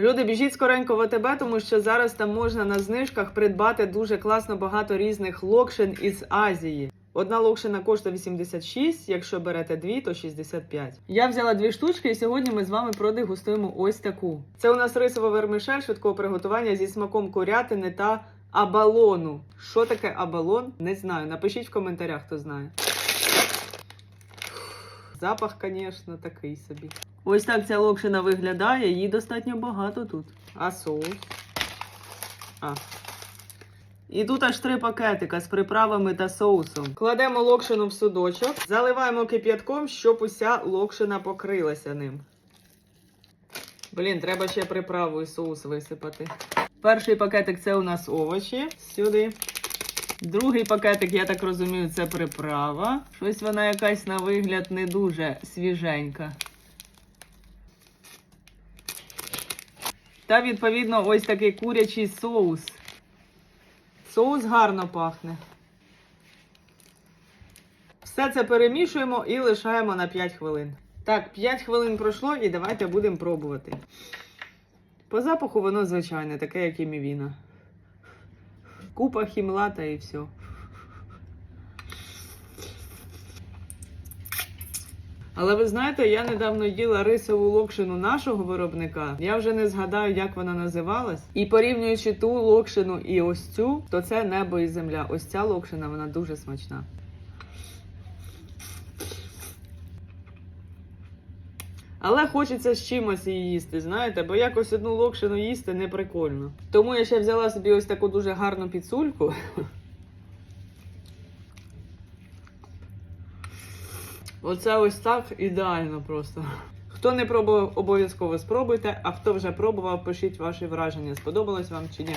Люди, біжіть скоренько в АТБ, тому що зараз там можна на знижках придбати дуже класно багато різних локшин із Азії. Одна локшина коштує 86, якщо берете дві, то 65. Я взяла дві штучки, і сьогодні ми з вами продегустуємо ось таку. Це у нас рисова вермишель швидкого приготування зі смаком курятини та абалону. Що таке абалон? Не знаю. Напишіть в коментарях, хто знає. Запах, звісно, такий собі. Ось так ця локшина виглядає, її достатньо багато тут. А соус? А. І тут аж три пакетика з приправами та соусом. Кладемо локшину в судочок, заливаємо кип'ятком, щоб уся локшина покрилася ним. Блін, треба ще приправу і соус висипати. Перший пакетик це у нас овочі. Сюди. Другий пакетик, я так розумію, це приправа. Щось вона якась на вигляд не дуже свіженька. Та, відповідно, ось такий курячий соус. Соус гарно пахне. Все це перемішуємо і лишаємо на 5 хвилин. Так, 5 хвилин пройшло і давайте будемо пробувати. По запаху воно звичайне, таке, як і мівіна. Купа хімлата і все. Але ви знаєте, я недавно їла рисову локшину нашого виробника. Я вже не згадаю, як вона називалась. І порівнюючи ту локшину і ось цю, то це небо і земля. Ось ця локшина, вона дуже смачна. Але хочеться з чимось її їсти, знаєте, бо якось одну локшину їсти не прикольно. Тому я ще взяла собі ось таку дуже гарну підсульку. Оце ось так ідеально просто. Хто не пробував, обов'язково спробуйте, а хто вже пробував, пишіть ваші враження, сподобалось вам чи ні.